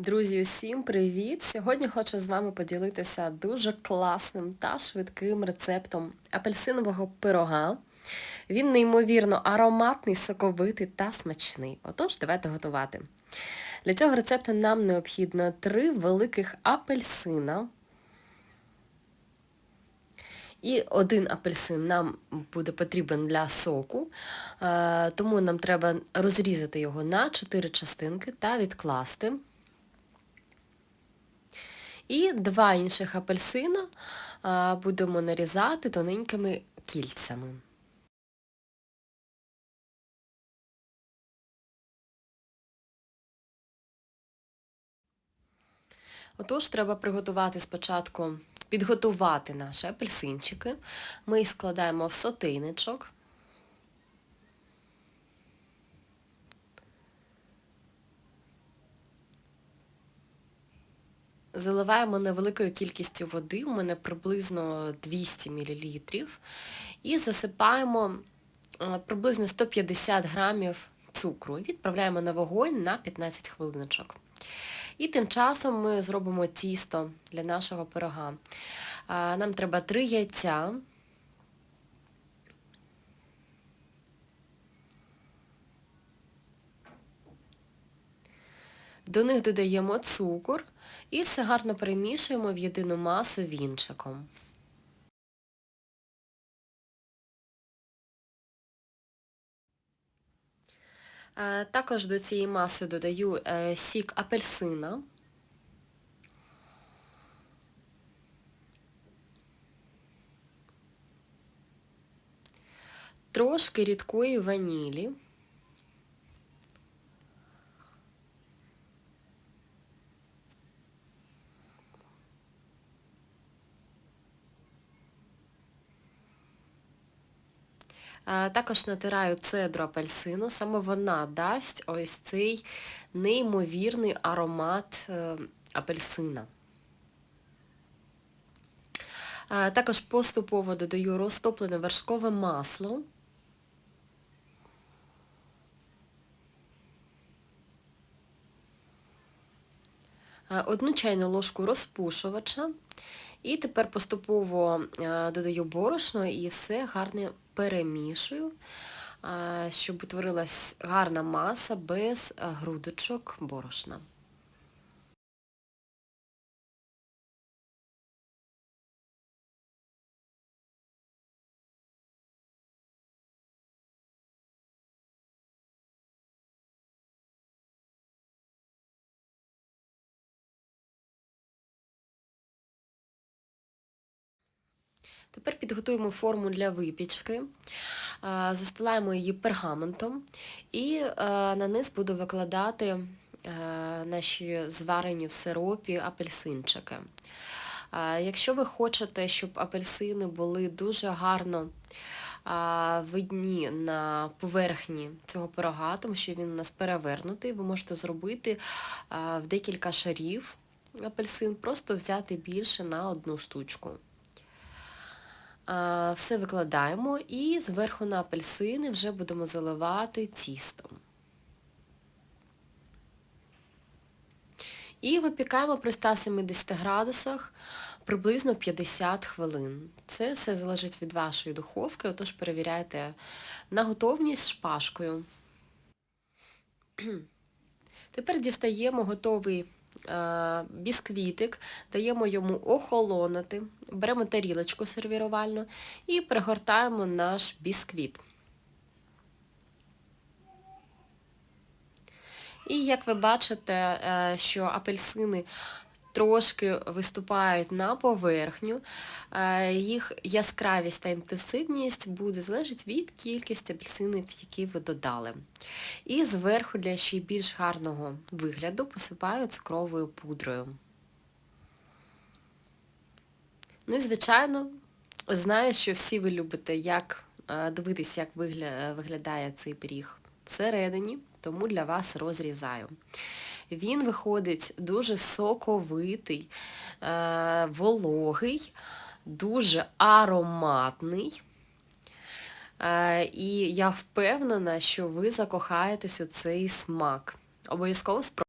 Друзі, усім привіт! Сьогодні хочу з вами поділитися дуже класним та швидким рецептом апельсинового пирога. Він неймовірно ароматний, соковитий та смачний. Отож, давайте готувати. Для цього рецепту нам необхідно три великих апельсина. І один апельсин нам буде потрібен для соку, е, тому нам треба розрізати його на 4 частинки та відкласти. І два інших апельсина будемо нарізати тоненькими кільцями. Отож, треба приготувати спочатку, підготувати наші апельсинчики. Ми їх складаємо в сотейничок. Заливаємо невеликою кількістю води, у мене приблизно 200 мл, і засипаємо е, приблизно 150 грамів цукру і відправляємо на вогонь на 15 хвилиночок. І тим часом ми зробимо тісто для нашого пирога. Нам треба 3 яйця. До них додаємо цукор і все гарно перемішуємо в єдину масу вінчиком. Е, також до цієї маси додаю е, сік апельсина. Трошки рідкої ванілі. Також натираю цедру апельсину, саме вона дасть ось цей неймовірний аромат е, апельсина. Е, також поступово додаю розтоплене вершкове масло. Одну чайну ложку розпушувача. І тепер поступово додаю борошно і все гарно перемішую, щоб утворилась гарна маса без грудочок борошна. Тепер підготуємо форму для випічки, застилаємо її пергаментом і на низ буду викладати наші зварені в сиропі апельсинчики. Якщо ви хочете, щоб апельсини були дуже гарно видні на поверхні цього пирога, тому що він у нас перевернутий, ви можете зробити в декілька шарів апельсин, просто взяти більше на одну штучку. Все викладаємо і зверху на апельсини вже будемо заливати тістом. І випікаємо при 170 градусах приблизно 50 хвилин. Це все залежить від вашої духовки, отож перевіряйте на готовність шпажкою. Тепер дістаємо готовий бісквітик, даємо йому охолонути, беремо тарілочку сервірувальну і пригортаємо наш бісквіт. І як ви бачите, е, що апельсини трошки виступають на поверхню, е, їх яскравість та інтенсивність буде залежати від кількості апельсинів, які ви додали. І зверху для ще більш гарного вигляду посипаю цукровою пудрою. Ну і, звичайно, знаю, що всі ви любите, як е, дивитися, як виглядає цей пиріг всередині, тому для вас розрізаю. Він виходить дуже соковитий, е, вологий, дуже ароматний. Е, і я впевнена, що ви закохаєтесь у цей смак. Обов'язково спробуйте.